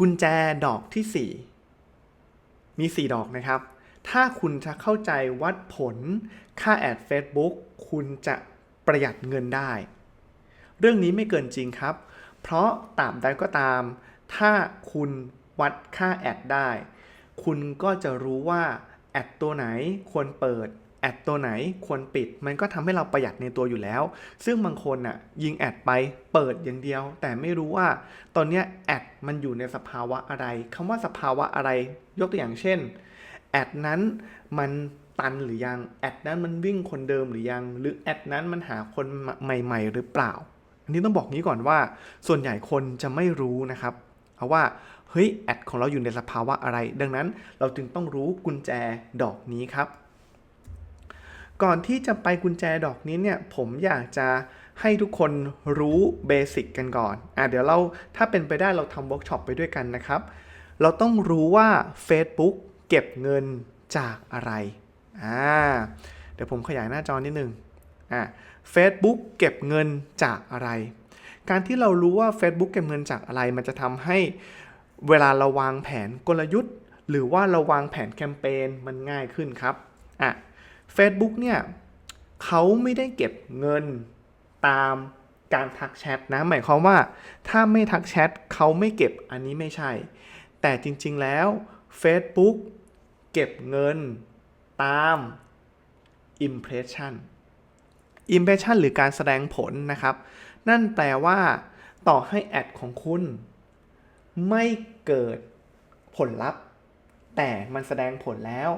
กุญแจดอกที่ 4 มี 4 ดอกนะครับ ถ้าคุณจะเข้าใจวัดผลค่าแอด Facebook คุณจะประหยัดเงินได้ เรื่องนี้ไม่เกินจริงครับ เพราะตามใดก็ตาม ถ้าคุณวัดค่าแอดได้ คุณก็จะรู้ว่าแอดตัวไหนควรเปิด อดตัวไหนควรปิด มันก็ทำให้เราประหยัดในตัวอยู่แล้ว ซึ่งบางคนน่ะยิงแอดไปเปิดอย่างเดียว แต่ไม่รู้ว่าตอนนี้แอดมันอยู่ในสภาวะอะไรคำว่าสภาวะอะไร ยกตัวอย่างเช่นแอดนั้นมันตันหรือยังแอดนั้นมันวิ่งคนเดิมหรือยัง หรือแอดนั้นมันหาคนใหม่ ๆ หรือเปล่า อันนี้ต้องบอกงี้ก่อนว่า ส่วนใหญ่คนจะไม่รู้นะครับ เพราะว่าเฮ้ยแอดของเราอยู่ในสภาวะอะไร ดังนั้นเราจึงต้องรู้กุญแจดอกนี้ครับ ก่อนที่จะไปกุญแจดอกนี้เนี่ยผมอยากจะให้ทุกคนรู้เบสิกกันก่อนอะเดี๋ยวเราถ้าเป็นไปได้เราทำเวิร์กช็อปไปด้วยกันนะครับ เราต้องรู้ว่า Facebook เก็บเงินจากอะไรอ่าเดี๋ยวผมขยายหน้าจอนิดนึงอ่า Facebook เก็บเงินจากอะไร การที่เรารู้ว่า Facebook เก็บเงินจากอะไร มันจะทำให้เวลาเราวางแผนกลยุทธ์ หรือว่าเราวางแผนแคมเปญมันง่ายขึ้นครับอะ Facebook เนี่ยเขาไม่ได้เก็บเงินตามการทักแชทนะ หมายความว่าถ้าไม่ทักแชทเขาไม่เก็บอันนี้ไม่ใช่ แต่จริงๆแล้ว Facebook เก็บเงินตาม Impression Impression หรือการแสดงผลนะครับ นั่นแปลว่าต่อให้แอดของคุณ ไม่เกิดผลลัพธ์ แต่มันแสดงผลแล้ว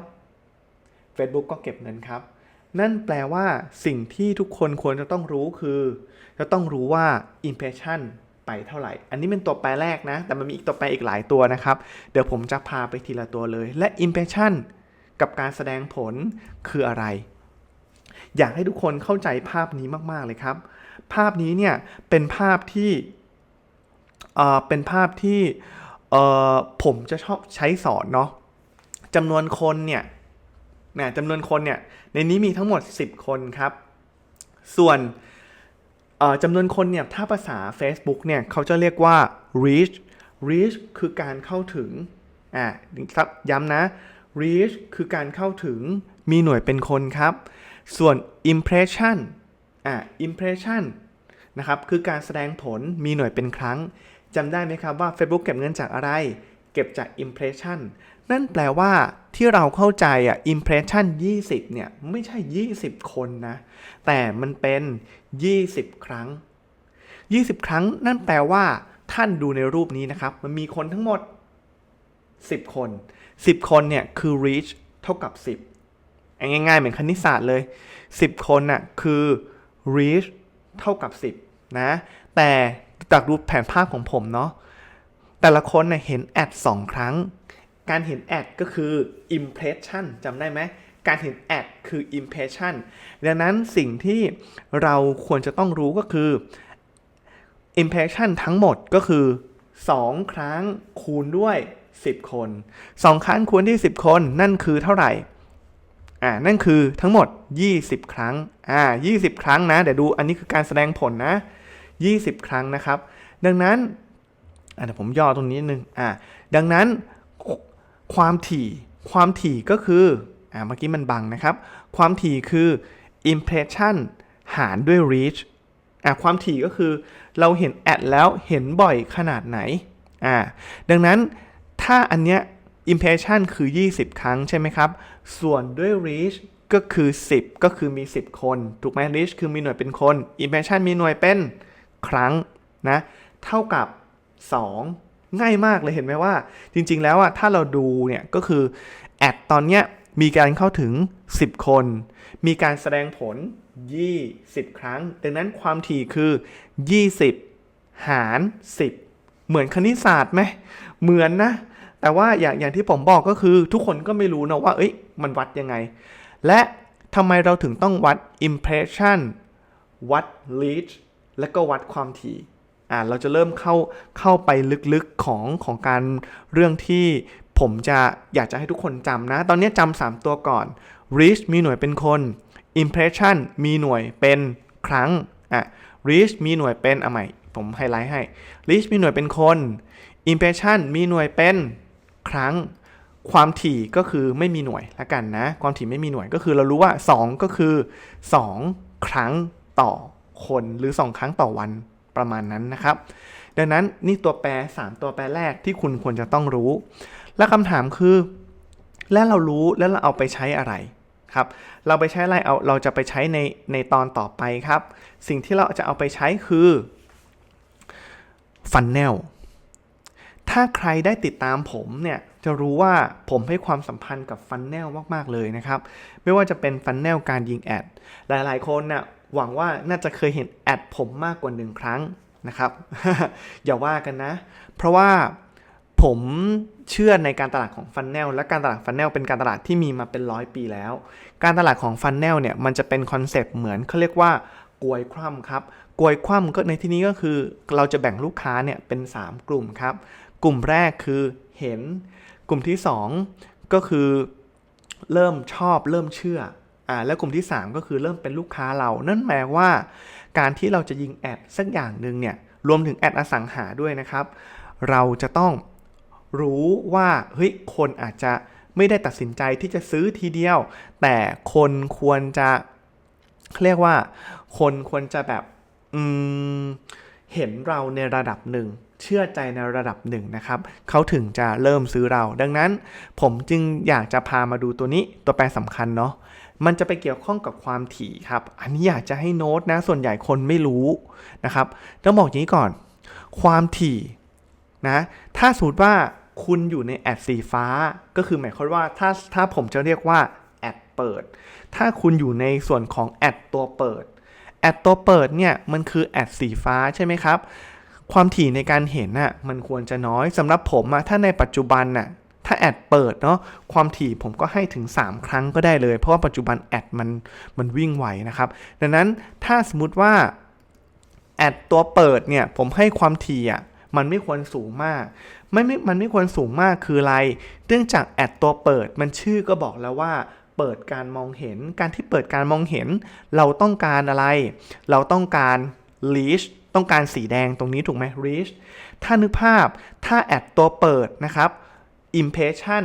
Facebook ก็เก็บเงินครับ นั่นแปลว่าสิ่งที่ทุกคนควรจะต้องรู้คือ จะต้องรู้ว่า impression ไปเท่าไหร่ อันนี้เป็นตัวแปรแรกนะ แต่มันมีอีกตัวแปรอีกหลายตัวนะครับ เดี๋ยวผมจะพาไปทีละตัวเลย และ impression กับการแสดงผลคืออะไร อยากให้ทุกคนเข้าใจภาพนี้มาก ๆ เลยครับ ภาพนี้เนี่ยเป็นภาพที่เอ่อเป็นภาพที่เอ่อผมจะชอบใช้สอนเนาะจำนวนคนเนี่ย นะจำนวนคนเนี่ยในนี้มีทั้งหมด 10 คนครับ ส่วนจำนวนคนเนี่ยถ้าภาษา Facebook เนี่ยเขาจะเรียกว่า reach reach คือการเข้าถึงอ่าย้ำนะ reach คือการเข้าถึงมีหน่วยเป็นคนครับ ส่วน impression อ่า impression นะครับคือการแสดงผลมีหน่วยเป็นครั้งจำได้ไหมครับว่า Facebook เก็บเงินจากอะไร เก็บจาก impression นั่นแปลว่าที่เราเข้าใจอะ impression 20 เนี่ย ไม่ใช่ 20 คนนะ แต่มันเป็น 20 ครั้ง 20 ครั้งนั่นแปลว่า ท่านดูในรูปนี้นะครับ มันมีคนทั้งหมด 10 คน 10 คนเนี่ย คือ reach เท่ากับ 10 ง่ายๆ เหมือนคณิตศาสตร์เลย 10 คนน่ะคือ reach เท่ากับ 10 นะ แต่จากดูแผนภาพของผมเนาะแต่ละคนเนี่ยเห็นแอด2ครั้ง การเห็นแอดก็คือ impression จำได้ไหม การเห็นแอดคือ impression ดังนั้นสิ่งที่เราควรจะต้องรู้ก็คือ impression ทั้งหมดก็คือ 2 ครั้งคูณด้วย 10 คน 2 ครั้งคูณที่ 10 คน นั่นคือเท่าไหร่ อ่า นั่นคือทั้งหมด 20 ครั้ง อ่า 20 ครั้งนะ เดี๋ยวดู อันนี้คือการแสดงผลนะ 20 ครั้งนะครับ ดังนั้นอ่าเดี๋ยวผมย่อตรงนี้นึง อ่า ดังนั้น ความถี่ ความถี่ก็คืออ่าเมื่อกี้มันบังนะครับ ความถี่คือ impression หารด้วย reach อ่าความถี่ก็คือเราเห็นแอดแล้วเห็นบ่อยขนาดไหนอ่าดังนั้นถ้าอันเนี้ย impression คือ 20 ครั้งใช่ไหมครับ ส่วนด้วย reach ก็คือ 10 ก็คือมี 10 คน ถูกไหม reach คือมีหน่วยเป็นคน impression มีหน่วยเป็นครั้งนะ เท่ากับ 2 ง่ายมากเลยเห็นไหมว่า จริง ๆ แล้วอะถ้าเราดูเนี่ยก็คือแอดตอนเนี้ยมีการเข้าถึง 10 คน มีการแสดงผล 20 ครั้ง ดังนั้นความถี่คือ 20 หาร 10 เหมือนคณิตศาสตร์ไหม เหมือนนะ แต่ว่าอย่างอย่างที่ผมบอกก็คือทุกคนก็ไม่รู้นะว่า เอ้ย มันวัดยังไง และทำไมเราถึงต้องวัด impression วัด reach และก็วัดความถี่ อ่าเราจะเริ่มเข้าเข้าไปลึกๆของของการเรื่องที่ผมจะอยากจะให้ทุกคนจำนะ ตอนนี้จำา3ตัวก่อน reach มีหน่วยเป็นคน impression มีหน่วยเป็นครั้งอะ reach มีหน่วยเป็นอะใหม่ ผมไฮไลท์ให้ reach มีหน่วยเป็นคน impression มีหน่วยเป็นครั้ง ความถี่ก็คือไม่มีหน่วยละกันนะ ความถี่ไม่มีหน่วยก็คือเรารู้ว่า 2 ก็คือ 2 ครั้งต่อคนหรือ 2 ครั้งต่อวัน ประมาณนั้นนะครับ ดังนั้นนี่ตัวแปร 3 ตัวแปรแรกที่คุณควรจะต้องรู้ และคำถามคือ แล้วเรารู้แล้วเราเอาไปใช้อะไรครับ เราไปใช้อะไรเอาเราจะไปใช้ในในตอนต่อไปครับ สิ่งที่เราจะเอาไปใช้คือฟันแนลถ้าใครได้ติดตามผมเนี่ยจะรู้ว่าผมให้ความสัมพันธ์กับฟันแนลมาก ๆ เลยนะครับ ไม่ว่าจะเป็นฟันแนลการยิงแอด หลาย ๆ คนน่ะ หวังว่าน่าจะเคยเห็นแอดผมมากกว่าหนึ่งครั้งนะครับ อย่าว่ากันนะ เพราะว่าผมเชื่อในการตลาดของฟันแนลและการตลาดฟันแนลเป็นการตลาดที่มีมาเป็นร้อยปีแล้ว การตลาดของฟันแนลเนี่ยมันจะเป็นคอนเซปต์เหมือนเขาเรียกว่ากวยคว่ำครับกวยคว่ำก็ในที่นี้ก็คือ เราจะแบ่งลูกค้าเนี่ยเป็น 3 กลุ่มครับ กลุ่มแรกคือเห็น กลุ่มที่ 2 ก็คือเริ่มชอบเริ่มเชื่อ อ่าแล้วกลุ่มที่ 3 ก็คือเริ่มเป็นลูกค้าเรา นั่นหมายว่า การที่เราจะยิงแอดสักอย่างหนึ่งเนี่ยรวมถึงแอดอสังหาด้วยนะครับ เราจะต้องรู้ว่าเฮ้ยคนอาจจะไม่ได้ตัดสินใจที่จะซื้อทีเดียว แต่คนควรจะเรียกว่า คนควรจะแบบเห็นเราในระดับหนึ่ง เชื่อใจในระดับหนึ่งนะครับเขาถึงจะเริ่มซื้อเรา ดังนั้นผมจึงอยากจะพามาดูตัวนี้ตัวแปรสำคัญเนาะ มันจะไปเกี่ยวข้องกับความถี่ครับ อันนี้อยากจะให้โน้ตนะ ส่วนใหญ่คนไม่รู้นะครับ ต้องบอกอย่างนี้ก่อน ความถี่นะ ถ้าสมมติว่าคุณอยู่ในแอดสีฟ้า ก็คือหมายความว่าถ้าถ้าผมจะเรียกว่าแอดเปิด ถ้าคุณอยู่ในส่วนของแอดตัวเปิด แอดตัวเปิดเนี่ยมันคือแอดสีฟ้าใช่ไหมครับ ความถี่ในการเห็นน่ะมันควรจะน้อยสำหรับผมอะถ้าในปัจจุบันน่ะ ถ้าแอดเปิดเนาะความถี่ผมก็ให้ถึง 3 ครั้งก็ได้เลย เพราะว่าปัจจุบันแอดมันมันวิ่งไวนะครับ ดังนั้นถ้าสมมติว่าแอดตัวเปิดเนี่ยผมให้ความถี่อะมันไม่ควรสูงมากไม่ไม่มันไม่ควรสูงมากคืออะไร เนื่องจากแอดตัวเปิดมันชื่อก็บอกแล้วว่าเปิดการมองเห็น การที่เปิดการมองเห็น เราต้องการอะไร เราต้องการ reach ต้องการสีแดงตรงนี้ถูกไหม reach ถ้านึกภาพถ้าแอดตัวเปิดนะครับ impression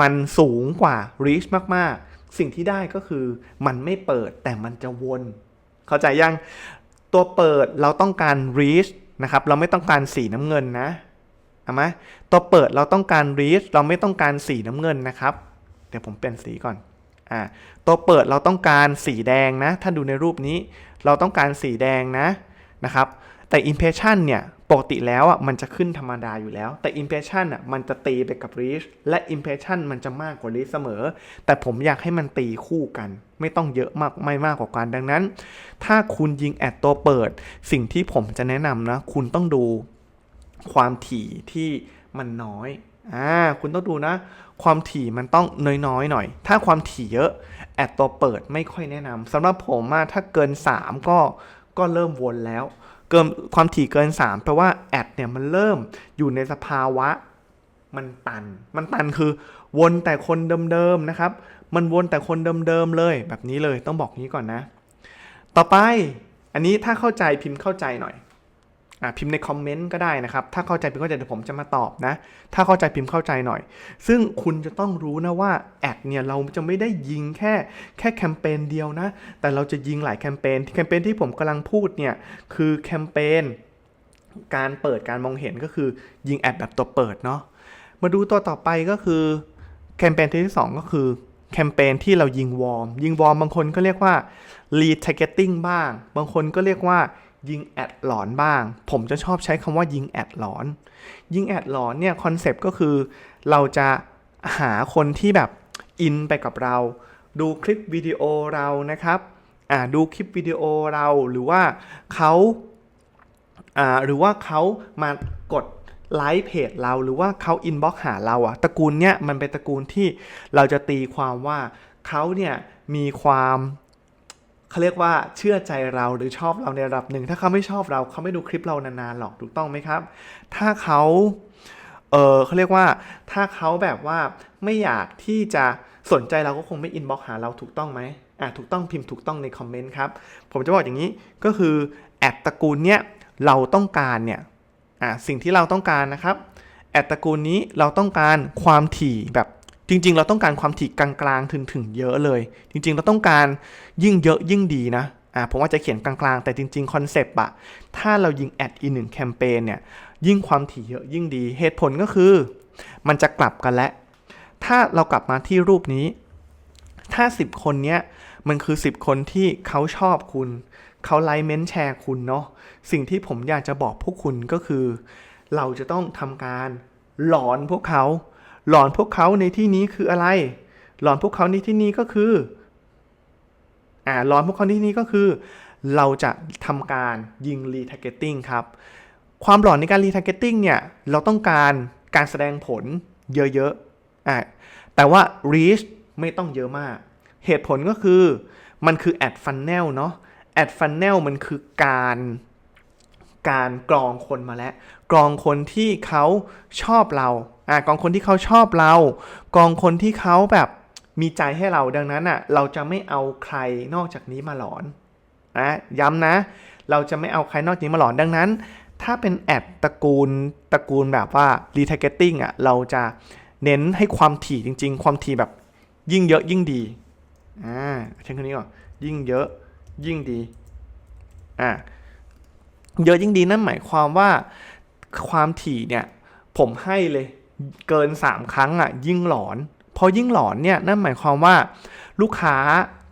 มันสูงกว่า reach มาก ๆ สิ่งที่ได้ก็คือมันไม่เปิดแต่มันจะวน เข้าใจยัง ตัวเปิดเราต้องการ reach นะครับ เราไม่ต้องการสีน้ำเงินนะเอาไหมตัวเปิดเราต้องการ reach เราไม่ต้องการสีน้ำเงินนะครับ เดี๋ยวผมเปลี่ยนสีก่อนอ่าตัวเปิดเราต้องการสีแดงนะ ถ้าดูในรูปนี้ เราต้องการสีแดงนะนะครับ แต่ impression เนี่ย ปกติแล้วอะมันจะขึ้นธรรมดาอยู่แล้ว แต่ impression อะมันจะตีไปกับ reach และ impression มันจะมากกว่า reach เสมอ แต่ผมอยากให้มันตีคู่กัน ไม่ต้องเยอะมากไม่มากกว่ากันดังนั้น ถ้าคุณยิงแอดตัวเปิด สิ่งที่ผมจะแนะนำนะคุณต้องดูความถี่ที่มันน้อยอ่าคุณต้องดูนะ ความถี่มันต้องน้อยๆหน่อย ถ้าความถี่เยอะแอดตัวเปิดไม่ค่อยแนะนำสำหรับผมอะถ้าเกิน 3 ก็ก็เริ่มวนแล้ว กินความถี่เกิน 3 แปลว่าแอดเนี่ยมันเริ่มอยู่ในสภาวะมันตัน มันตันคือวนแต่คนเดิมๆนะครับ มันวนแต่คนเดิมๆเลยแบบนี้เลยต้องบอกนี้ก่อนนะ ต่อไปอันนี้ถ้าเข้าใจพิมพ์เข้าใจหน่อย พิมพ์ในคอมเมนต์ก็ได้นะครับ ถ้าเข้าใจพิมพ์เข้าใจเดี๋ยวผมจะมาตอบนะ ถ้าเข้าใจพิมพ์เข้าใจหน่อย ซึ่งคุณจะต้องรู้นะว่าแอดเนี่ยเราจะไม่ได้ยิงแค่แค่แคมเปญเดียวนะ แต่เราจะยิงหลายแคมเปญแคมเปญที่ผมกำลังพูดเนี่ยคือแคมเปญการเปิดการมองเห็นก็คือยิงแอดแบบตัวเปิดเนาะ มาดูตัวต่อไปก็คือแคมเปญที่สองก็คือแคมเปญที่เรายิงวอร์มยิงวอร์มบางคนก็เรียกว่า lead targeting บ้าง บางคนก็เรียกว่า ยิงแอดหลอนบ้าง ผมจะชอบใช้คำว่ายิงแอดหลอน ยิงแอดหลอนเนี่ยคอนเซปต์ก็คือ เราจะหาคนที่แบบอินไปกับเรา ดูคลิปวิดีโอเรานะครับอ่าดูคลิปวิดีโอเราหรือว่าเขาอ่าหรือว่าเขามากดไลค์เพจเราหรือว่าเขาอินบ็อกหาเราอะตระกูลเนี้ยมันเป็นตระกูลที่เราจะตีความว่าเขาเนี่ยมีความ เขาเรียกว่าเชื่อใจเราหรือชอบเราในระดับหนึ่ง ถ้าเขาไม่ชอบเราเขาไม่ดูคลิปเรานานๆหรอกถูกต้องไหมครับ ถ้าเขาเออเขาเรียกว่าถ้าเขาแบบว่าไม่อยากที่จะสนใจเราก็คงไม่อินบ็อกหาเราถูกต้องไหมอะถูกต้องพิมพ์ถูกต้องในคอมเมนต์ครับ ผมจะบอกอย่างนี้ก็คือแอดตระกูลเนี้ยเราต้องการเนี่ยอะสิ่งที่เราต้องการนะครับแอดตระกูลนี้เราต้องการความถี่แบบ จริง ๆ เราต้องการความถี่กลางๆถึงถึงเยอะเลย จริง ๆ เราต้องการยิ่งเยอะยิ่งดีนะอ่าผมว่าจะเขียนกลางๆ แต่จริง ๆ คอนเซปต์อะถ้าเรายิงแอดอีหนึ่งแคมเปญเนี่ยยิ่งความถี่เยอะยิ่งดี เหตุผลก็คือ มันจะกลับกันแล้วถ้าเรากลับมาที่รูปนี้ ถ้า 10 คนเนี้ยมันคือ 10 คนที่เขาชอบคุณเขาไลค์เมนต์แชร์คุณเนาะสิ่งที่ผมอยากจะบอกพวกคุณก็คือ เราจะต้องทำการหลอนพวกเขา หลอนพวกเขาในที่นี้คืออะไร หลอนพวกเขาในที่นี้ก็คืออ่าหลอนพวกเขาในที่นี้ก็คือ เราจะทำการยิงรีทาร์เก็ตติ้งครับ ความหลอนในการรีทาร์เก็ตติ้งเนี่ย เราต้องการการแสดงผลเยอะๆอ่าแต่ว่า reach ไม่ต้องเยอะมาก เหตุผลก็คือมันคือ ad funnel เนาะ ad funnel มันคือการการกรองคนมาแล้ว กรองคนที่เขาชอบเรา อ่ากองคนที่เขาชอบเรา กองคนที่เขาแบบมีใจให้เราดังนั้นอะเราจะไม่เอาใครนอกจากนี้มาหลอนนะย้ำนะ เราจะไม่เอาใครนอกจากนี้มาหลอนดังนั้น ถ้าเป็นแอดตระกูลตระกูลแบบว่า retargeting อะเราจะเน้นให้ความถี่จริง ๆ ความถี่แบบยิ่งเยอะยิ่งดีอ่าใช้คำนี้ก่อนยิ่งเยอะยิ่งดีอ่าเยอะยิ่งดีนั่นหมายความว่าความถี่เนี่ยผมให้เลย เกิน 3 ครั้งอะยิ่งหลอน พอยิ่งหลอนเนี่ยนั่นหมายความว่าลูกค้า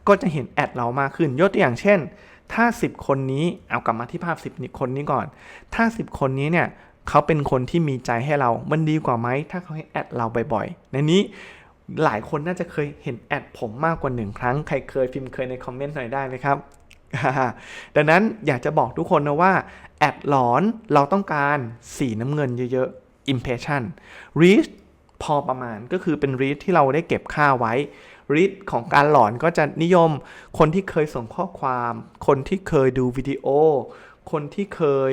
ก็จะเห็นแอดเรามากขึ้น ยกตัวอย่างเช่น ถ้า 10 คนนี้เอากลับมาที่ภาพ 10 คนนี้ก่อน ถ้า 10 คนนี้เนี่ยเขาเป็นคนที่มีใจให้เรา มันดีกว่าไหม ถ้าเขาให้แอดเราบ่อยๆ ในนี้หลายคนน่าจะเคยเห็นแอดผมมากกว่าหนึ่งครั้ง ใครเคยพิมพ์เคยในคอมเมนต์หน่อยได้ไหมครับ ดังนั้นอยากจะบอกทุกคนนะว่า แอดหลอนเราต้องการสีน้ำเงินเยอะๆ impression reach พอประมาณก็คือเป็น reach ที่เราได้เก็บค่าไว้ reach ของการหลอนก็จะนิยม คนที่เคยส่งข้อความ คนที่เคยดูวิดีโอ คนที่เคย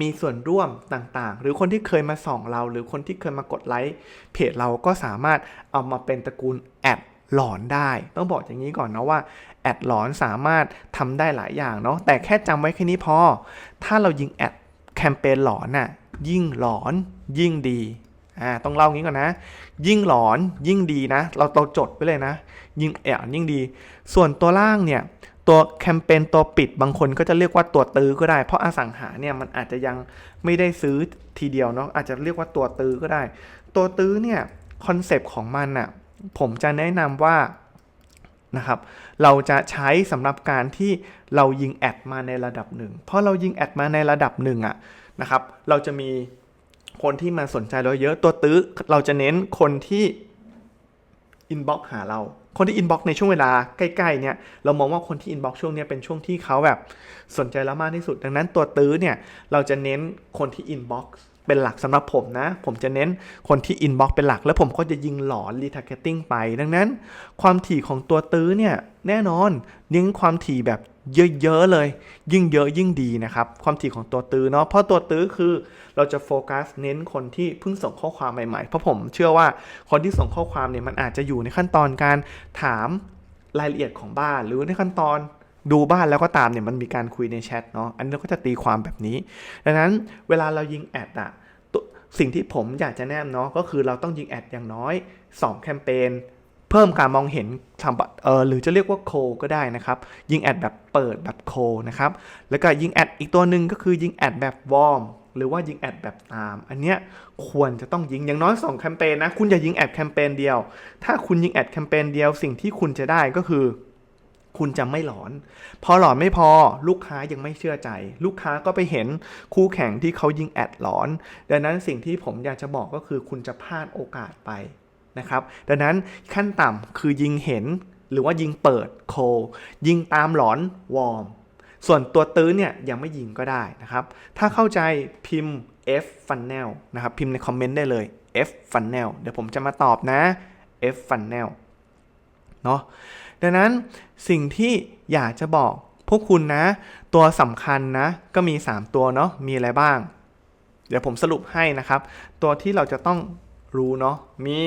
มีส่วนร่วมต่างๆ หรือคนที่เคยมาส่องเรา หรือคนที่เคยมากดไลค์เพจเราก็สามารถเอามาเป็นตระกูลแอดหลอนได้ ต้องบอกอย่างนี้ก่อนนะว่าแอดหลอนสามารถทำได้หลายอย่างเนาะแต่แค่จำไว้แค่นี้พอ ถ้าเรายิงแอดแคมเปญหลอนน่ะ ยิ่งหลอนยิ่งดีอ่าต้องเล่างี้ก่อนนะ ยิ่งหลอนยิ่งดีนะ เราเราจดไปเลยนะ ยิ่งแอดยิ่งดี ส่วนตัวล่างเนี่ยตัวแคมเปญตัวปิดบางคนก็จะเรียกว่าตัวตื้อก็ได้ เพราะอสังหาเนี่ยมันอาจจะยังไม่ได้ซื้อทีเดียวเนาะอาจจะเรียกว่าตัวตื้อก็ได้ ตัวตื้อเนี่ยคอนเซปต์ของมันน่ะผมจะแนะนำว่านะครับเราจะใช้สำหรับการที่เรายิงแอดมาในระดับหนึ่งเพราะเรายิงแอดมาในระดับหนึ่งอะ นะครับเราจะมีคนที่มาสนใจเราเยอะตัวตื้อเราจะเน้นคนที่อินบ็อกหาเรา คนที่อินบ็อกในช่วงเวลาใกล้ๆเนี่ยเรามองว่าคนที่อินบ็อกช่วงนี้เป็นช่วงที่เขาแบบสนใจเรามากที่สุด ดังนั้นตัวตื้อเนี่ยเราจะเน้นคนที่อินบ็อก เป็นหลักสำหรับผมนะ ผมจะเน้นคนที่อินบ็อกเป็นหลัก แล้วผมก็จะยิงหลอนรีทาร์เก็ตติ้งไป ดังนั้น ความถี่ของตัวตื้อเนี่ยแน่นอนเน้นความถี่แบบเยอะๆเลย ยิ่งเยอะยิ่งดีนะครับ ความถี่ของตัวตื้อเนาะเพราะตัวตื้อคือเราจะโฟกัสเน้นคนที่เพิ่งส่งข้อความใหม่ๆ เพราะผมเชื่อว่าคนที่ส่งข้อความเนี่ยมันอาจจะอยู่ในขั้นตอนการถามรายละเอียดของบ้าน หรือในขั้นตอนดูบ้านแล้วก็ตามเนี่ยมันมีการคุยในแชทเนาะอันนี้เราก็จะตีความแบบนี้ ดังนั้นเวลาเรายิงแอดอะ สิ่งที่ผมอยากจะแนะนำเนาะก็คือเราต้องยิงแอดอย่างน้อย 2 แคมเปญเพิ่มการมองเห็นทำเออหรือจะเรียกว่าโคก็ได้นะครับ ยิงแอดแบบเปิดแบบโคนะครับ แล้วก็ยิงแอดอีกตัวหนึ่งก็คือยิงแอดแบบวอร์มหรือว่ายิงแอดแบบตาม อันเนี้ยควรจะต้องยิงอย่างน้อย 2 แคมเปญนะ คุณอย่ายิงแอดแคมเปญเดียว ถ้าคุณยิงแอดแคมเปญเดียวสิ่งที่คุณจะได้ก็คือ คุณจะไม่หลอน พอหลอนไม่พอลูกค้ายังไม่เชื่อใจ ลูกค้าก็ไปเห็นคู่แข่งที่เขายิงแอดหลอน ดังนั้นสิ่งที่ผมอยากจะบอกก็คือคุณจะพลาดโอกาสไปนะครับดังนั้นขั้นต่ำคือยิงเห็นหรือว่ายิงเปิดโค ยิงตามหลอนวอร์มส่วนตัวตื้อเนี่ยยังไม่ยิงก็ได้นะครับ ถ้าเข้าใจพิมพ์ F funnel นะครับ พิมพ์ในคอมเมนต์ได้เลย F funnel เดี๋ยวผมจะมาตอบนะ F funnel เนาะดังนั้นสิ่งที่อยากจะบอกพวกคุณนะ ตัวสำคัญนะ ก็มี 3 ตัวเนาะมีอะไรบ้าง เดี๋ยวผมสรุปให้นะครับ ตัวที่เราจะต้องรู้เนาะมี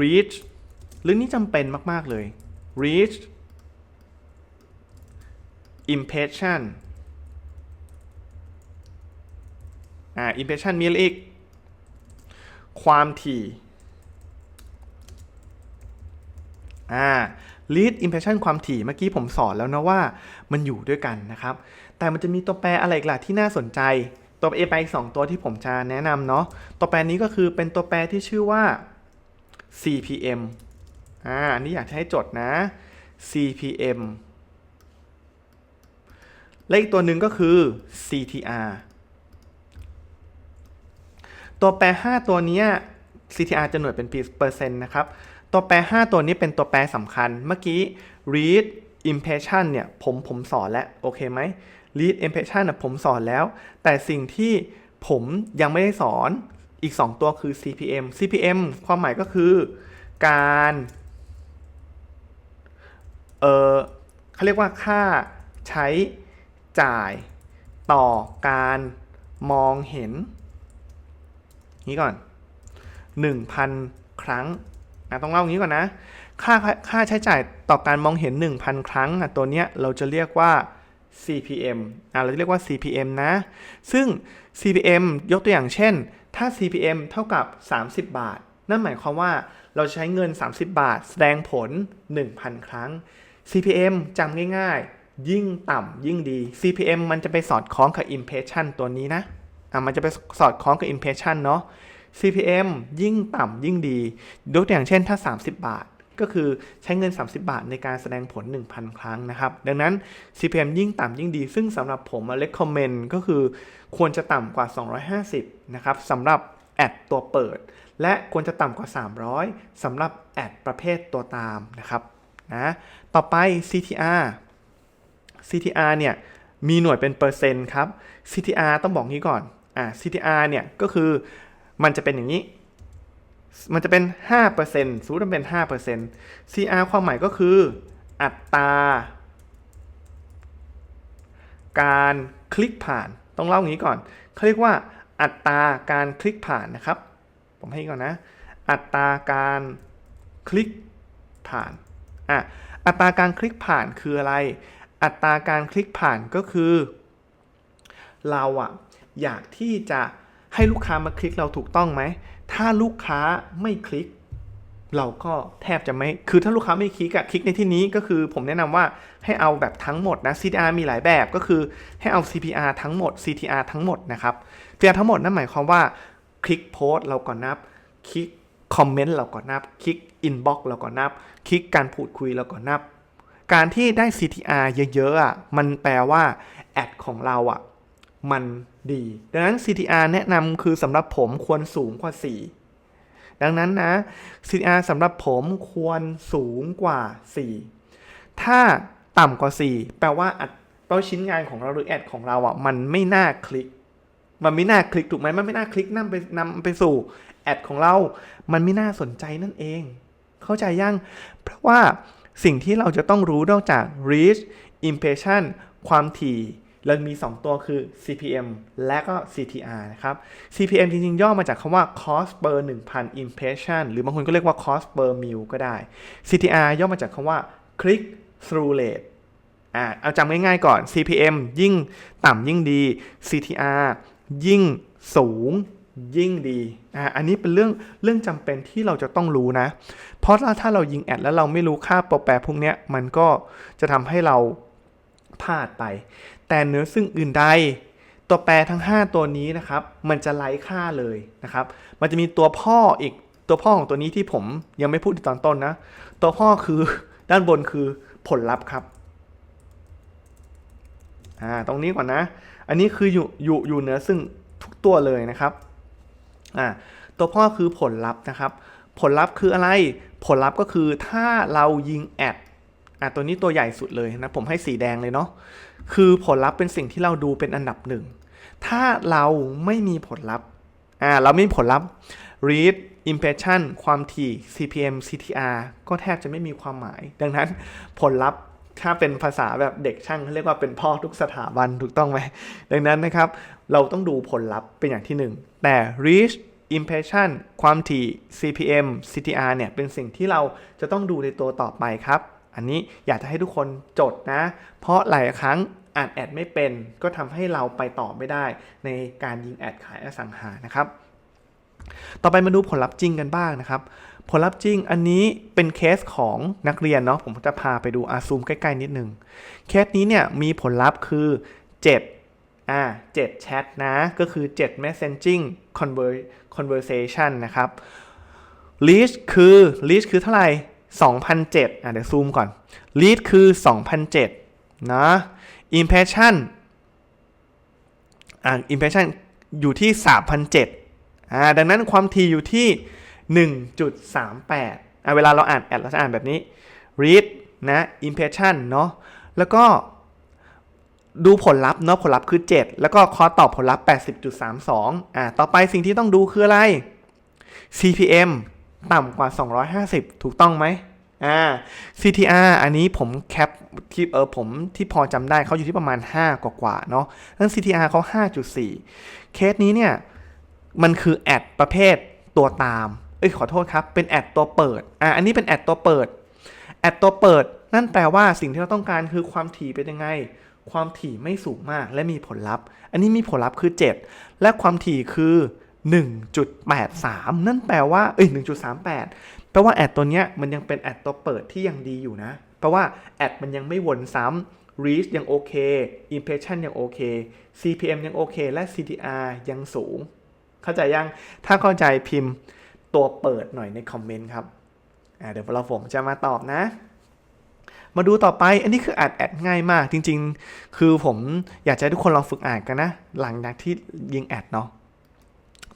reach เรื่องนี้จำเป็นมาก ๆ เลย reach impression อ่า impression มีอะไรอีก ความถี่ อ่า lead impression ความถี่เมื่อกี้ผมสอนแล้วนะว่ามันอยู่ด้วยกันนะครับ แต่มันจะมีตัวแปรอะไรอีกล่ะที่น่าสนใจ ตัว A ไปอีก2ตัวที่ผมจะแนะนำเนาะตัวแปรนี้ก็คือเป็นตัวแปรที่ชื่อว่า CPM อ่าอันนี้อยากจะให้จดนะ CPM และอีกตัวหนึ่งก็คือ CTR ตัวแปร 5 ตัวนี้ CTR จะหน่วยเป็นเปอร์เซ็นต์นะครับ ตัวแปร 5 ตัวนี้เป็นตัวแปรสำคัญ เมื่อกี้ read impression เนี่ยผมผมสอนแล้ว โอเคไหม read impression นะผมสอนแล้ว แต่สิ่งที่ผมยังไม่ได้สอนอีก 2 ตัวคือ CPM CPM ความหมายก็คือการเออเขาเรียกว่าค่าใช้จ่ายต่อการมองเห็น นี้ก่อน 1,000 ครั้ง อะต้องเล่าอย่างนี้ก่อนนะ ค่าค่าใช้จ่ายต่อการมองเห็น 1,000 ครั้งอะตัวเนี้ยเราจะเรียกว่า CPM อะเราจะเรียกว่า CPM นะ ซึ่ง CPM ยกตัวอย่างเช่น ถ้า CPM เท่ากับ 30 บาท นั่นหมายความว่าเราใช้เงิน 30 บาท แสดงผล 1,000 ครั้ง CPM จำง่ายๆ ยิ่งต่ำยิ่งดี CPM มันจะไปสอดคล้องกับ impression ตัวนี้นะ อะมันจะไปสอดคล้องกับ impression เนาะ CPM ยิ่งต่ำยิ่งดียกตัวอย่างเช่นถ้า 30 บาท ก็คือใช้เงิน 30 บาทในการแสดงผล 1,000 ครั้งนะครับ ดังนั้น CPM ยิ่งต่ำยิ่งดี ซึ่งสำหรับผมมา recommend ก็คือควรจะต่ำกว่า 250 นะครับสำหรับแอดตัวเปิด และควรจะต่ำกว่า 300สำหรับแอดประเภทตัวตามนะครับนะต่อไป CTR CTR เนี่ยมีหน่วยเป็นเปอร์เซ็นต์ครับ CTR ต้องบอกงี้ก่อนอ่า CTR เนี่ยก็คือ มันจะเป็นอย่างนี้ มันจะเป็น 5%สมมติมันเป็น 5% CR ความหมายก็คือ อัตราการคลิกผ่าน ต้องเล่าอย่างนี้ก่อนเขาเรียกว่า อัตราการคลิกผ่านนะครับ ผมให้ก่อนนะ อัตราการคลิกผ่าน อะ อัตราการคลิกผ่านคืออะไร อัตราการคลิกผ่านก็คือ เราอะอยากที่จะ ให้ลูกค้ามาคลิกเราถูกต้องไหม ถ้าลูกค้าไม่คลิก เราก็แทบจะไม่ คือถ้าลูกค้าไม่คลิกอะคลิกในที่นี้ก็คือผมแนะนำว่าให้เอาแบบทั้งหมดนะ CTR มีหลายแบบก็คือให้เอา CPR ทั้งหมด CTR ทั้งหมดนะครับ CTR ทั้งหมดนั่นหมายความว่าคลิกโพสเราก็นับ คลิกคอมเมนต์เราก็นับ คลิกอินบ็อกเราก็นับ คลิกการพูดคุยเราก็นับ การที่ได้ CTR เยอะๆอะ มันแปลว่าแอดของเราอะ มันดี ดังนั้น CTR แนะนำคือสำหรับผมควรสูงกว่า 4 ดังนั้นนะ CTR สำหรับผมควรสูงกว่า 4 ถ้าต่ำกว่า 4 แปลว่าอัดแปลว่าชิ้นงานของเราหรือแอดของเราอะมันไม่น่าคลิก มันไม่น่าคลิกถูกไหมมันไม่น่าคลิกนำไปนำไปสู่แอดของเรา มันไม่น่าสนใจนั่นเอง เข้าใจยัง เพราะว่าสิ่งที่เราจะต้องรู้นอกจาก reach impression ความถี่ เรามี 2 ตัวคือ CPM และก็ CTR นะครับ CPM จริงๆ ย่อมาจากคำว่า cost per 1,000 impression หรือบางคนก็เรียกว่า cost per mil ก็ได้ CTR ย่อมาจากคำว่า click through rate อ่าเอาจำง่ายๆก่อน CPM ยิ่งต่ำยิ่งดี CTR ยิ่งสูงยิ่งดีอ่าอันนี้เป็นเรื่องเรื่องจำเป็นที่เราจะต้องรู้นะ เพราะถ้าเรายิงแอดแล้วเราไม่รู้ค่าโปรแปรพวกนี้มันก็จะทำให้เราพลาดไป แต่เนื้อซึ่งอื่นใด ตัวแปรทั้ง 5 ตัวนี้นะครับ มันจะไร้ค่าเลยนะครับ มันจะมีตัวพ่ออีกตัวพ่อของตัวนี้ที่ผมยังไม่พูดในตอนต้นนะ ตัวพ่อคือด้านบนคือผลลัพธ์ครับอ่าตรงนี้ก่อนนะ อันนี้คืออยู่อยู่อยู่เหนือซึ่งทุกตัวเลยนะครับอ่าตัวพ่อคือผลลัพธ์นะครับ ผลลัพธ์คืออะไร ผลลัพธ์ก็คือถ้าเรายิงแอดอ่าตัวนี้ตัวใหญ่สุดเลยนะ ผมให้สีแดงเลยเนาะ คือผลลัพธ์เป็นสิ่งที่เราดูเป็นอันดับหนึ่ง ถ้าเราไม่มีผลลัพธ์ อ่า เราไม่มีผลลัพธ์ read impression ความถี่ CPM CTR ก็แทบจะไม่มีความหมาย ดังนั้นผลลัพธ์ถ้าเป็นภาษาแบบเด็กช่างเขาเรียกว่าเป็นพ่อทุกสถาบันถูกต้องไหม ดังนั้นนะครับ เราต้องดูผลลัพธ์เป็นอย่างที่หนึ่งแต่ reach impression ความถี่ CPM CTR เนี่ย เป็นสิ่งที่เราจะต้องดูในตัวต่อไปครับ อันนี้อยากจะให้ทุกคนจดนะ เพราะหลายครั้ง อ่านแอดไม่เป็นก็ทำให้เราไปต่อไม่ได้ในการยิงแอดขายอสังหานะครับ ต่อไปมาดูผลลัพธ์จริงกันบ้างนะครับ ผลลัพธ์จริงอันนี้เป็นเคสของนักเรียนเนาะผมจะพาไปดูอาซูมใกล้ๆนิดนึงเคสนี้เนี่ยมีผลลัพธ์คือ 7 อ่า 7 แชทนะ ก็คือ 7 messaging conver conversation นะครับ reach คือ reach คือเท่าไหร่2,007อะเดี๋ยวซูมก่อน reach คือ 2,007 นะ impression อ่า impression อยู่ที่ 3,007อ่าดังนั้นความถี่อยู่ที่ 1.38อ่าเวลาเราอ่านแอดเราจะอ่านแบบนี้ read นะ impression เนาะแล้วก็ดูผลลัพธ์เนาะผลลัพธ์คือ 7 แล้วก็คอตอบผลลัพธ์ 80.32อ่าต่อไปสิ่งที่ต้องดูคืออะไร CPM ต่ำกว่า 250 ถูกต้องไหม อ่า CTR อันนี้ผมแคปที่เออผมที่พอจำได้เขาอยู่ที่ประมาณ 5 กว่ากว่าเนาะนั้น CTR เขา5.4 เคสนี้เนี่ย มันคือแอดประเภทตัวตาม เอ้ยขอโทษครับ เป็นแอดตัวเปิด อ่า อันนี้เป็นแอดตัวเปิด แอดตัวเปิด นั่นแปลว่าสิ่งที่เราต้องการคือความถี่เป็นยังไง ความถี่ไม่สูงมากและมีผลลัพธ์ อันนี้มีผลลัพธ์คือ 7 และความถี่คือ1.83 นั่นแปลว่า เอ้ย1.38 แปลว่าแอดตัวเนี้ยมันยังเป็นแอดตัวเปิดที่ยังดีอยู่นะแปลว่าแอดมันยังไม่วนซ้ำ reach ยังโอเค impression ยังโอเค CPM ยังโอเค และ CTR ยังสูง เข้าใจยัง ถ้าเข้าใจพิมพ์ตัวเปิดหน่อยในคอมเมนต์ครับเดี๋ยวเราผมจะมาตอบนะ มาดูต่อไป อันนี้คืออ่านแอดง่ายมาก จริง ๆ คือผมอยากจะให้ทุกคนลองฝึกอ่านกันนะ หลังจากที่ยิงแอดเนาะ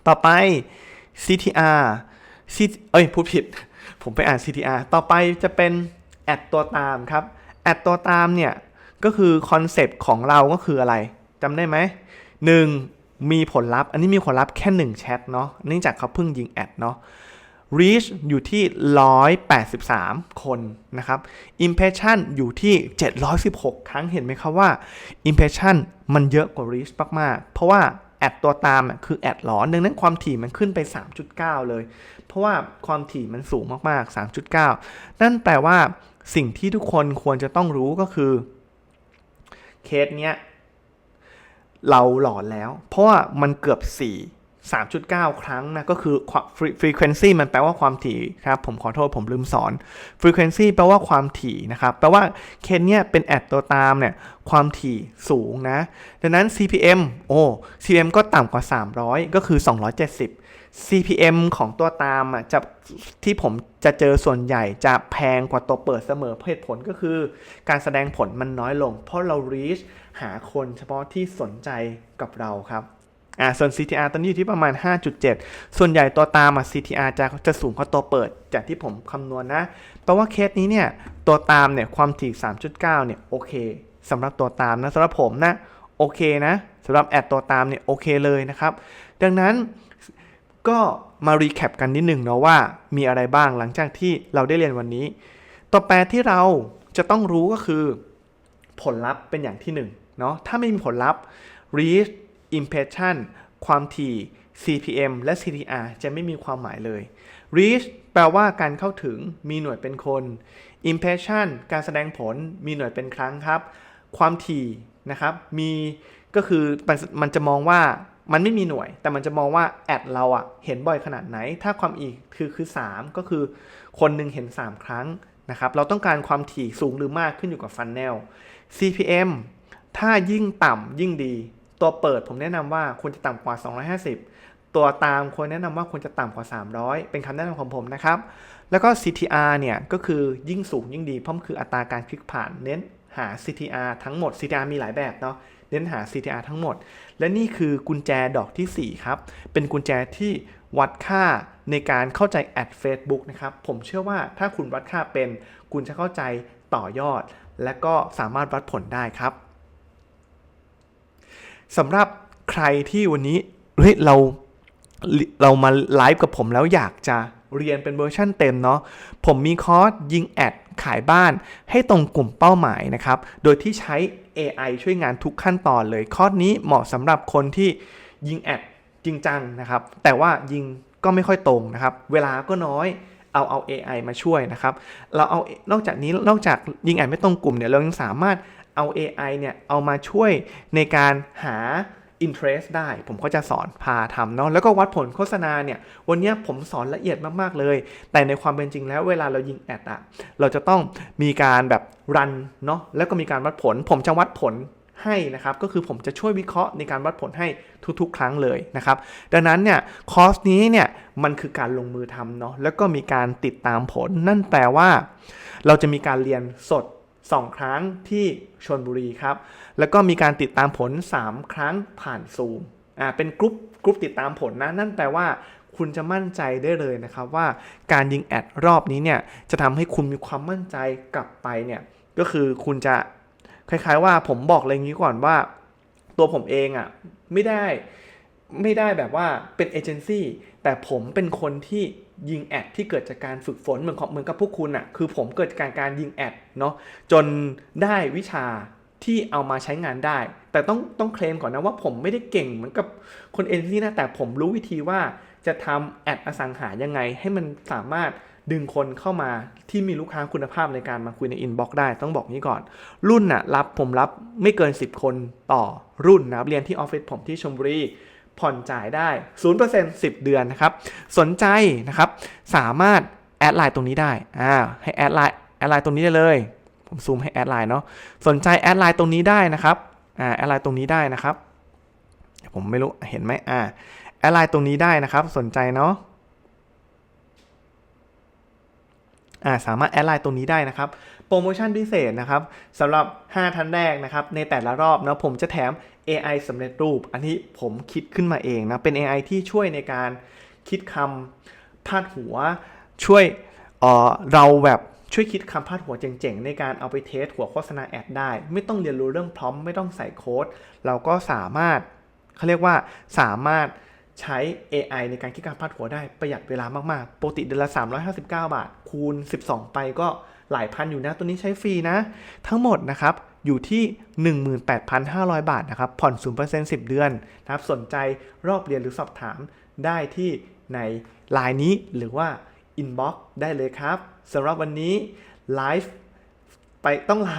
ต่อไป CTR C เอ้ยพูดผิด ผมไปอ่าน CTR ต่อไปจะเป็นแอดตัวตามครับแอดตัวตามเนี่ย ก็คือคอนเซปต์ของเราก็คืออะไรจำได้ไหมหนึ่งมีผลลัพธ์ อันนี้มีผลลัพธ์แค่1แชทเนาะเนื่องจากเขาเพิ่งยิงแอดเนาะ reach อยู่ที่ 183 คนนะครับ impression อยู่ที่ 716 ครั้งเห็นไหมครับว่า impression มันเยอะกว่า reach มากๆ เพราะว่า ดตัวตามคือแอดหลอนดังนั้นความถี่มันขึ้นไป 3.9 เลย เพราะว่าความถี่มันสูงมากๆ 3.9 นั่นแปลว่าสิ่งที่ทุกคนควรจะต้องรู้ก็คือเคสเนี้ยเราหลอนแล้ว เพราะว่ามันเกือบ 4 3.9 ครั้งนะก็คือ frequency มันแปลว่าความถี่ครับผมขอโทษผมลืมสอน frequency แปลว่าความถี่นะครับแปลว่าเคสเนี้ยเป็นแอดตัวตามเนี่ยความถี่สูงนะดังนั้น CPM โอ้ CPM ก็ต่ำกว่า 300 ก็คือ 270 CPM ของตัวตามอะจะที่ผมจะเจอส่วนใหญ่จะแพงกว่าตัวเปิดเสมอเหตุผลก็คือ การแสดงผลมันน้อยลง เพราะเรา reach หาคนเฉพาะที่สนใจกับเราครับ อ่าส่วน CTR ตอนนี้อยู่ที่ประมาณ 5.7 ส่วนใหญ่ตัวตามอะ CTR จะจะสูงกว่าตัวเปิด จากที่ผมคำนวณนะแปลว่าเคสนี้เนี่ย ตัวตามเนี่ย ความถี่ 3.9 เนี่ย โอเคสำหรับตัวตามนะสำหรับผมนะ โอเคนะสำหรับแอดตัวตามเนี่ย โอเคเลยนะครับ ดังนั้นก็มารีแคปกันนิดหนึ่งเนาะว่ามีอะไรบ้างหลังจากที่เราได้เรียนวันนี้ ตัวแปรที่เราจะต้องรู้ก็คือ ผลลัพธ์เป็นอย่างที่หนึ่งเนาะถ้าไม่มีผลลัพธ์ reach impression ความถี่ CPM และ CTR จะไม่มีความหมายเลย reach แปลว่าการเข้าถึงมีหน่วยเป็นคน impression การแสดงผลมีหน่วยเป็นครั้งครับ ความถี่นะครับมีก็คือมันจะมองว่ามันไม่มีหน่วย แต่มันจะมองว่าแอดเราอะเห็นบ่อยขนาดไหน ถ้าความอีกคือคือ 3 ก็คือคนหนึ่งเห็น 3 ครั้งนะครับ เราต้องการความถี่สูงหรือมากขึ้นอยู่กับฟันแนล CPM ถ้ายิ่งต่ำยิ่งดี ตัวเปิดผมแนะนำว่าควรจะต่ำกว่า 250 ตัวตามควรแนะนำว่าควรจะต่ำกว่า 300 เป็นคำแนะนำของผมนะครับ แล้วก็ CTR เนี่ยก็คือยิ่งสูงยิ่งดี เพราะมันคืออัตราการคลิกผ่านเน้นหา CTR ทั้งหมด CTR มีหลายแบบเนาะเน้นหา CTR ทั้งหมด และนี่คือกุญแจดอกทีสี่4 ครับ เป็นกุญแจที่วัดค่าในการเข้าใจแอด Facebook นะครับ ผมเชื่อว่าถ้าคุณวัดค่าเป็น คุณจะเข้าใจต่อยอด และก็สามารถวัดผลได้ครับ สำหรับใครที่วันนี้เฮ้ยเราเรามาไลฟ์กับผมแล้วอยากจะเรียนเป็นเวอร์ชั่นเต็มเนาะผมมีคอร์สยิงแอดขายบ้านให้ตรงกลุ่มเป้าหมายนะครับ โดยที่ใช้ AI ช่วยงานทุกขั้นตอนเลย คอร์สนี้เหมาะสำหรับคนที่ยิงแอดจริงจังนะครับ แต่ว่ายิงก็ไม่ค่อยตรงนะครับ เวลาก็น้อย เอาเอา AI มาช่วยนะครับ เราเอา นอกจากนี้ นอกจากยิงแอดไม่ตรงกลุ่มเนี่ย เรายังสามารถเอา AI เนี่ย เอามาช่วยในการหา interest ได้ ผมก็จะสอนพาทำเนาะ แล้วก็วัดผลโฆษณาเนี่ย วันนี้ผมสอนละเอียดมาก ๆ เลย แต่ในความเป็นจริงแล้วเวลาเรายิงแอดอะเราจะต้องมีการแบบรันเนาะ แล้วก็มีการวัดผล ผมจะวัดผล ให้นะครับก็คือผมจะช่วยวิเคราะห์ในการวัดผลให้ทุกๆ ครั้งเลยนะครับดังนั้นเนี่ยคอร์สนี้เนี่ยมันคือการลงมือทำเนาะแล้วก็มีการติดตามผล นั่นแปลว่า เราจะมีการเรียนสด 2 ครั้งที่ชนบุรีครับแล้วก็มีการติดตามผล 3 ครั้งผ่านซูมอ่าเป็นกรุ๊ปกรุ๊ปติดตามผลนะนั่นแปลว่าคุณจะมั่นใจได้เลยนะครับว่าการยิงแอดรอบนี้เนี่ยจะทำให้คุณมีความมั่นใจกลับไปเนี่ยก็คือคุณจะ คล้าย ๆ ว่าผมบอกเลยงี้ก่อนว่า ตัวผมเองอะ่ะไม่ได้ไม่ได้แบบว่าเป็นเอเจนซี่แต่ผมเป็นคนที่ยิงแอดที่เกิดจากการฝึกฝนเหมือนเหมือนกับพวกคุณอะ่ะคือผมเกิดจากการการยิงแอดเนาะจนได้วิชาที่เอามาใช้งานได้ แต่ต้องต้องเคลมก่อนนะว่าผมไม่ได้เก่งเหมือนกับคนเอเจนซี่นะแต่ผมรู้วิธีว่าจะทำแอดอสังหายังไงให้มันสามารถ ดึงคนเข้ามาที่มีลูกค้าคุณภาพในการมาคุยในอินบ็อกซ์ได้ต้องบอกนี้ก่อน รุ่นน่ะรับผมรับไม่เกิน 10 คนต่อรุ่นนะครับเรียนที่ออฟฟิศผมที่ชลบุรีผ่อนจ่ายได้ 0% 10 เดือนนะครับ สนใจนะครับ สามารถแอดไลน์ตรงนี้ได้ อ่า ให้แอดไลน์ แอดไลน์ตรงนี้ได้เลย ผมซูมให้แอดไลน์เนาะ สนใจแอดไลน์ตรงนี้ได้นะครับ อ่า แอดไลน์ตรงนี้ได้นะครับ ผมไม่รู้ เห็นไหมอ่า แอดไลน์ตรงนี้ได้นะครับ สนใจเนาะ อ่าสามารถแอดไลน์ตรงนี้ได้นะครับ โปรโมชั่นพิเศษนะครับสำหรับ 5 ท่านแรกนะครับ ในแต่ละรอบนะผมจะแถม AI สำเร็จรูป อันนี้ผมคิดขึ้นมาเองนะ เป็น AI ที่ช่วยในการคิดคำพาดหัว ช่วยเออเราแบบช่วยคิดคำพาดหัวเจ๋งๆ ในการเอาไปเทสหัวโฆษณาแอดได้ ไม่ต้องเรียนรู้เรื่องพร้อมไม่ต้องใส่โค้ด เราก็สามารถเขาเรียกว่าสามารถใช้ AI ในการคิดคำพาดหัวได้ประหยัดเวลามากๆ ปกติเดือนละ 359 บาท คูณ 12 ไปก็หลายพันอยู่นะ ตัวนี้ใช้ฟรีนะ ทั้งหมดนะครับอยู่ที่ 18,500 บาทนะครับ ผ่อน 0% 10 เดือนนะครับ สนใจรอบเรียนหรือสอบถามได้ที่ในไลน์นี้หรือว่า inbox ได้เลยครับสำหรับวันนี้ไลฟ์ไปต้องลา